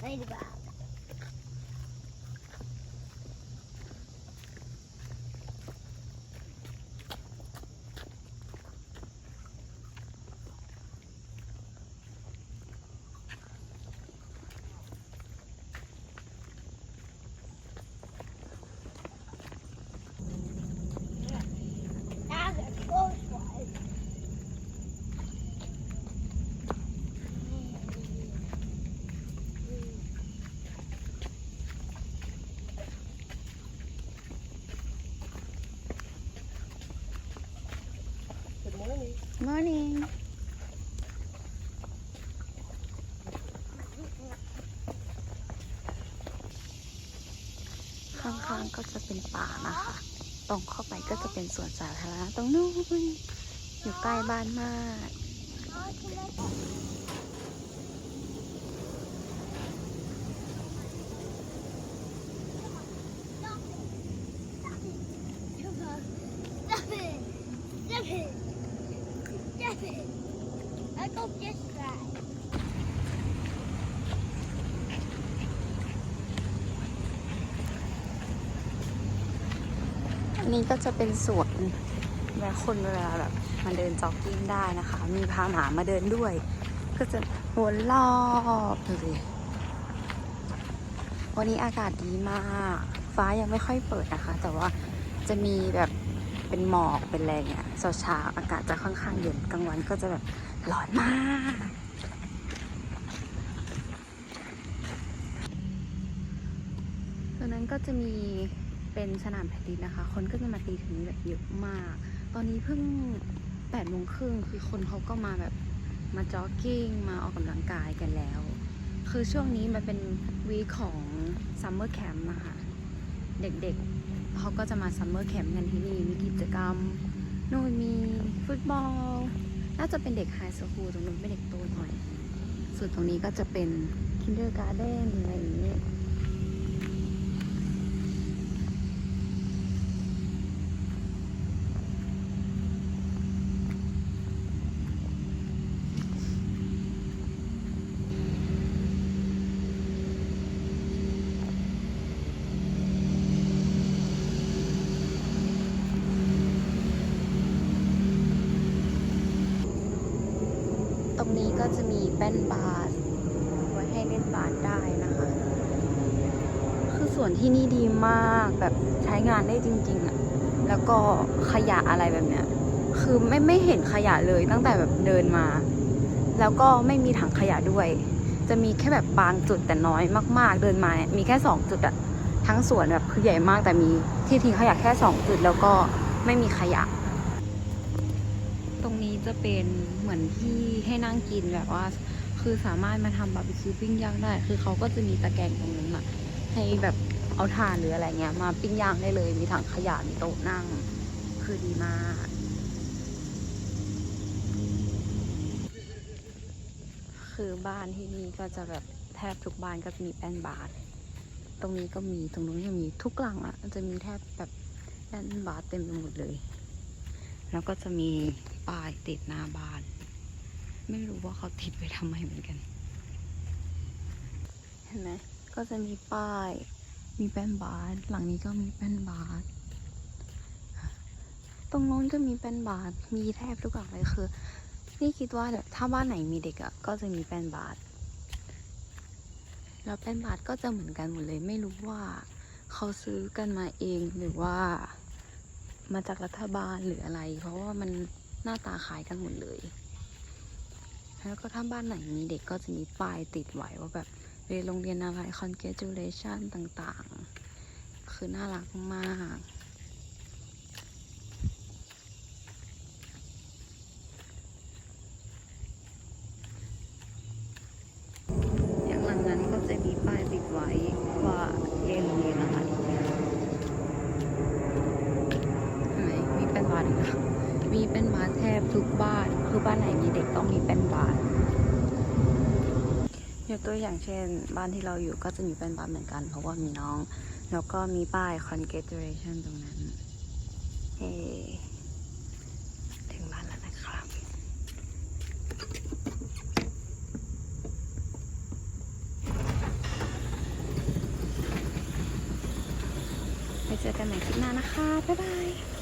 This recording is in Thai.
Think. Morning ข้างๆก็จะเป็นป่านะคะ ตรงเข้าไปก็จะเป็นสวนสาธารณะตรงนู้นอยู่ใกล้บ้านมาก Stop it! Stop it! Stop it! I go just right. อันนี้ก็จะเป็นสวนและคนเวลาแบบมาเดินจ็อกกิ้งได้นะคะ มีพาหมามาเดินด้วย ก็จะวนรอบดูสิวันนี้อากาศดีมาก ฟ้ายังไม่ค่อยเปิดนะคะ แต่ว่าจะมีแบบ เป็นหมอกเป็นอะไรเงี้ยเช้าๆอากาศจะค่อนข้างเย็นกลางวันก็จะแบบร้อนมากตรงนั้นก็จะมีเป็นสนามแผ่นดินนะคะ คนก็จะมาตีถึงนี้แบบเยอะมาก ตอนนี้เพิ่งแปดโมงครึ่งคือคนเขาก็มาแบบมาจ็อกกิ้ง มาออกกำลังกายกันแล้ว คือช่วงนี้มันเป็นวีของซัมเมอร์แคมป์นะคะเด็กๆ เขาก็จะมาซัมเมอร์แคมป์กันที่นี่มีกิจกรรมโน่นมีฟุตบอล น่าจะเป็นเด็กไฮสคูลตรงนู้นเป็นเด็กโตหน่อย ส่วนตรงนี้ก็จะเป็นคินเดอร์การ์เด้นอะไร ตรงนี้ก็จะมีแป้นบาสไว้ให้เล่นบาสได้นะคะ คือส่วนที่นี่ดีมากแบบใช้งานได้จริง ๆอะแล้วก็ขยะอะไรแบบเนี้ย คือไม่ไม่เห็นขยะเลยตั้งแต่แบบเดินมา แล้วก็ไม่มีถังขยะด้วย จะมีแค่แบบบางจุดแต่น้อยมาก ๆ เดินมาเนี่ยมีแค่สองจุดอะทั้งสวนแบบคือใหญ่มากแต่มีที่ทิ้งขยะแค่สองจุดแล้วก็ไม่มีขยะ ตรงนี้จะเป็น เหมือนที่ให้นั่งกินแบบว่า คือสามารถมาทำบาร์บีคิวปิ้งย่างได้ คือเขาก็จะมีตะแกรงตรงนั้นอะให้แบบเอาถ่านหรืออะไรเงี้ย มาปิ้งย่างได้เลย มีถังขยะมีโต๊ะนั่ง คือดีมากคือบ้านที่นี่ก็จะแบบแทบทุกบ้านก็จะมีแป้นบาทตรงนี้ก็มีตรงนู้นก็มีทุกหลังอะจะมีแทบแบบแป้นบาทเต็มไปหมดเลย แล้วก็จะมีป้ายติดหน้าบ้าน ไม่รู้ว่าเขาติดไว้ทำไมเหมือนกัน เห็นไหมก็จะมีป้าย มีแป้นบาสหลังนี้ก็มีแป้นบาสตรงโน้นก็มีแป้นบาสมีแทบทุกหลังเลยคือ นี่คิดว่าแบบถ้าบ้านไหนมีเด็กอะ่ะก็จะมีแป้นบาสแล้วแป้นบาสก็จะเหมือนกันหมดเลย ไม่รู้ว่าเขาซื้อกันมาเองหรือว่ามาจากรัฐบาลหรืออะไร เพราะว่ามันหน้าตาคล้ายกันหมดเลย แล้วก็ถ้าบ้านไหนมีเด็กก็จะมีป้ายติดไว้ว่าแบบเรียนโรงเรียนอะไร congratulation ต่างๆ คือน่ารักมากอย่างหลังนั้นก็จะมีป้ายติดไว้ี้เป็นมาแทบทุกบ้านคือบ้านไหนมีเด็กต้องมีแป้นบาสยกตัวอย่างเช่น บ้านที่เราอยู่ก็จะมีแป้นบาสเหมือนกัน เพราะว่ามีน้อง แล้วก็มีป้าย congratulation ตรงนั้นเฮ้ถึงบ้านแล้วนะครับไปเจอกันใหม่คลิปหน้านะคะ บ๊ายบาย